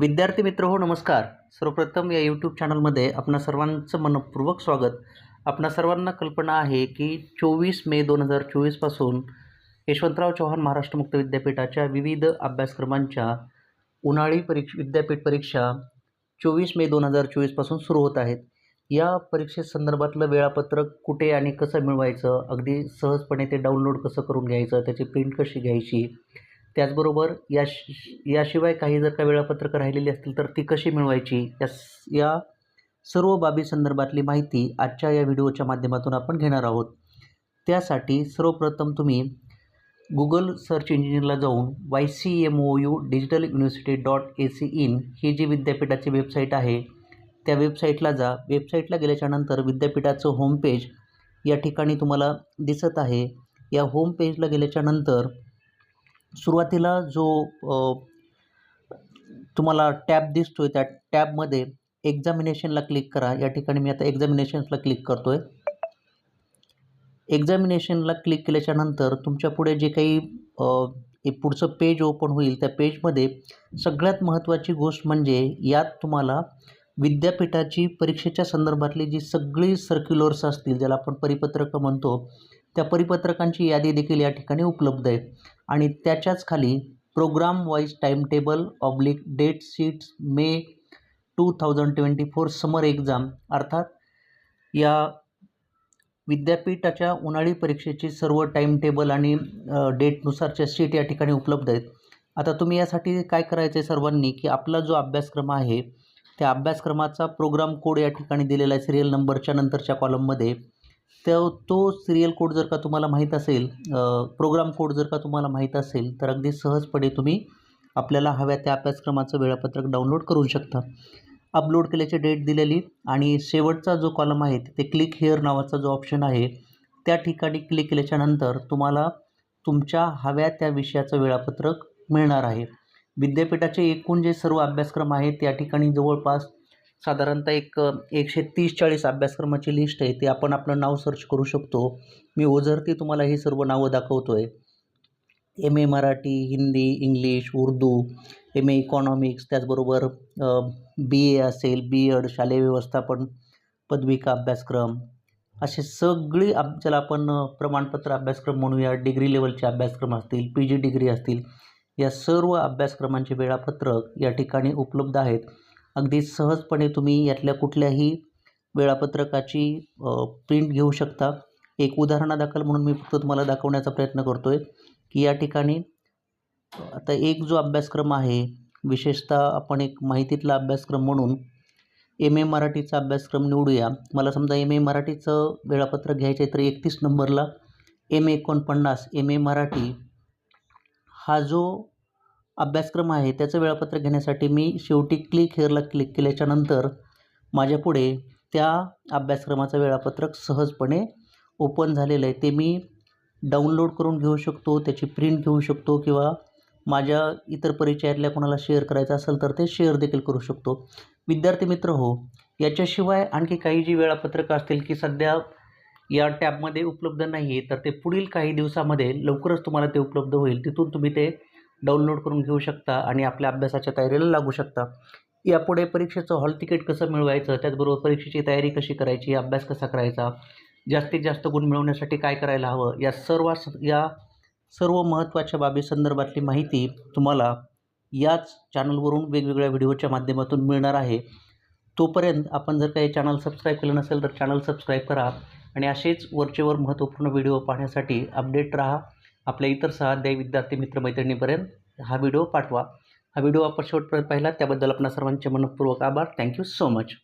विद्यार्थी मित्र हो नमस्कार. सर्वप्रथम या यूट्यूब चॅनलमध्ये आपणा सर्वांचं मनपूर्वक स्वागत. आपणा सर्वांना कल्पना आहे की चोवीस मे दोन हजार चोवीसपासून यशवंतराव चव्हाण महाराष्ट्र मुक्त विद्यापीठाच्या विविध अभ्यासक्रमांच्या उन्हाळी परीक्ष विद्यापीठ परीक्षा चोवीस मे दोन हजार चोवीसपासून सुरू होत आहेत. या परीक्षेसंदर्भातलं वेळापत्रक कुठे आणि कसं मिळवायचं? अगदी सहजपणे ते डाउनलोड कसं करून घ्यायचं? त्याची प्रिंट कशी घ्यायची? त्याचबरोबर या याशिवाय काही जर का वेळापत्रकं राहिलेली असतील तर ती कशी मिळवायची? या या सर्व बाबी संदर्भातली माहिती आजच्या या व्हिडिओच्या माध्यमातून आपण घेणार आहोत. त्यासाठी सर्वप्रथम तुम्ही गुगल सर्च इंजिनला जाऊन Y C M O U digital university dot A C in ही जी विद्यापीठाची वेबसाईट आहे त्या वेबसाईटला जा. वेबसाईटला गेल्याच्यानंतर विद्यापीठाचं होमपेज या ठिकाणी तुम्हाला दिसत आहे. या होम पेजला गेल्याच्यानंतर सुरुवातीला जो तुम्हाला टॅब दिसतो आहे त्या टॅबमध्ये एक्झामिनेशनला क्लिक करा. या ठिकाणी मी आता एक्झामिनेशन्सला क्लिक करतो आहे एक्झामिनेशनला क्लिक केल्याच्यानंतर तुमच्यापुढे जे काही पुढचं पेज ओपन होईल त्या पेजमध्ये सगळ्यात महत्त्वाची गोष्ट म्हणजे यात तुम्हाला विद्यापीठाची परीक्षेच्या संदर्भातली जी सगळी सर्क्युलर्स असतील ज्याला आपण परिपत्रकं म्हणतो त्या परिपत्रकांची यादी देखील या ठिकाणी उपलब्ध आहे. आणि त्याच्याच खाली program wise time table oblique date sheets May two thousand twenty four summer exam अर्थात या विद्यापीठाच्या उन्हाळी परीक्षेची सर्व टाईम टेबल आणि डेटनुसारच्या सीट या ठिकाणी उपलब्ध आहेत. आता तुम्ही यासाठी काय करायचं आहे सर्वांनी की आपला जो अभ्यासक्रम आहे त्या अभ्यासक्रमाचा प्रोग्राम कोड या ठिकाणी दिलेला आहे सिरियल नंबरच्या नंतरच्या कॉलममध्ये तर तो सिरियल कोड जर का तुम्हाला माहीत असेल प्रोग्राम कोड जर का तुम्हाला माहीत असेल तर अगदी सहजपणे तुम्ही आपल्याला हव्या त्या अभ्यासक्रमाचं वेळापत्रक डाउनलोड करू शकता. अपलोड केल्याची डेट दिलेली आणि शेवटचा जो कॉलम आहे तिथे क्लिक हेअर नावाचा जो ऑप्शन आहे त्या ठिकाणी क्लिक केल्याच्यानंतर तुम्हाला तुमच्या हव्या त्या विषयाचं वेळापत्रक मिळणार आहे. विद्यापीठाचे एकूण जे सर्व अभ्यासक्रम आहेत त्या ठिकाणी जवळपास साधारणतः एक एकशे तीस चाळीस अभ्यासक्रमाची लिस्ट आहे. ती आपण आपलं नाव सर्च करू शकतो. मी ओझरती तुम्हाला ही सर्व नावं दाखवतो आहे M A Marathi Hindi English Urdu M A economics त्याचबरोबर बी ए असेल बी एड शालेय व्यवस्थापन पदविका अभ्यासक्रम. असे सगळी अब ज्याला आपण प्रमाणपत्र अभ्यासक्रम म्हणूया. डिग्री लेवलचे अभ्यासक्रम असतील पी जी डिग्री असतील. या सर्व अभ्यासक्रमांचे वेळापत्रक या ठिकाणी उपलब्ध आहेत. अगदी सहजपणे तुम्ही यातल्या कुठल्याही वेळापत्रकाची प्रिंट घेऊ शकता. एक उदाहरणादाखल म्हणून मी फक्त तुम्हाला दाखवण्याचा प्रयत्न करतो आहे की या ठिकाणी आता एक जो अभ्यासक्रम आहे विशेषतः आपण एक माहितीतला अभ्यासक्रम म्हणून एम ए मराठीचा अभ्यासक्रम निवडूया. मला समजा एम ए मराठीचं वेळापत्रक घ्यायचं आहे तर एकतीस नंबरला एम ए एकोणपन्नास एम ए मराठी हा जो अभ्यासक्रम आहे त्याचं वेळापत्रक घेण्यासाठी मी शेवटी क्लिक हेअरला क्लिक केल्याच्यानंतर माझ्यापुढे त्या अभ्यासक्रमाचं वेळापत्रक सहजपणे ओपन झालेलं आहे. ते मी डाउनलोड करून घेऊ शकतो त्याची प्रिंट घेऊ शकतो किंवा माझ्या इतर परिचयातल्या कोणाला शेअर करायचं असेल तर ते शेअर देखील करू शकतो. विद्यार्थी मित्र हो याच्याशिवाय आणखी काही जी वेळापत्रकं असतील की सध्या या टॅबमध्ये उपलब्ध नाही आहे तर ते पुढील काही दिवसामध्ये लवकरच तुम्हाला ते उपलब्ध होईल. तिथून तुम्ही ते डाउनलोड करून घेऊ शकता आणि आपल्या अभ्यासाच्या तयारीला लागू शकता. यापुढे परीक्षेचं हॉल तिकीट कसं मिळवायचं? त्याचबरोबर परीक्षेची तयारी कशी करायची? अभ्यास कसा करायचा? जास्तीत जास्त गुण मिळवण्यासाठी काय करायला हवं? या सर्व या सर्व महत्त्वाच्या बाबी संदर्भातली माहिती तुम्हाला याच चॅनलवरून वेगवेगळ्या व्हिडिओच्या माध्यमातून मिळणार आहे. तोपर्यंत आपण जर काही चॅनल सबस्क्राईब केलं नसेल तर चॅनल सबस्क्राईब करा आणि असेच वरचेवर महत्त्वपूर्ण व्हिडिओ पाहण्यासाठी अपडेट राहा. आपल्या इतर सहाध्यायी विद्यार्थी मित्रमैत्रिणीपर्यंत हा व्हिडिओ पाठवा. हा व्हिडिओ आपण शेवटपर्यंत पाहिला त्याबद्दल आपणा सर्वांचे मनपूर्वक आभार. Thank you so much